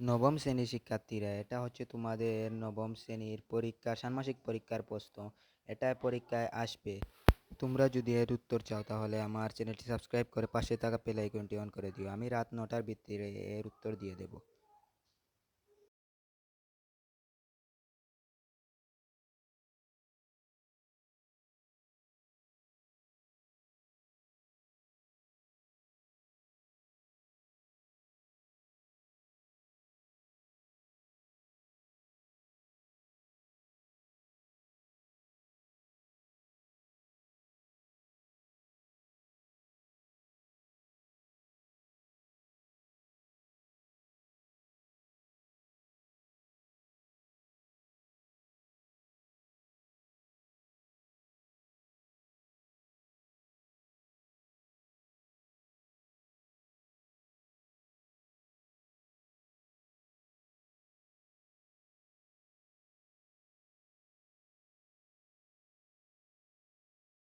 নবম শ্রেণির শিক্ষার্থীরা, এটা হচ্ছে তোমাদের নবম শ্রেণির পরীক্ষা, ষান্মাসিক পরীক্ষার প্রশ্ন। এটা পরীক্ষায় আসবে। তোমরা যদি এর উত্তর চাও, তাহলে আমার চ্যানেলটি সাবস্ক্রাইব করে পাশে থাকা বেল আইকনটি অন করে দিও। আমি রাত নটার ভিত্তিতে এর উত্তর দিয়ে দেবো।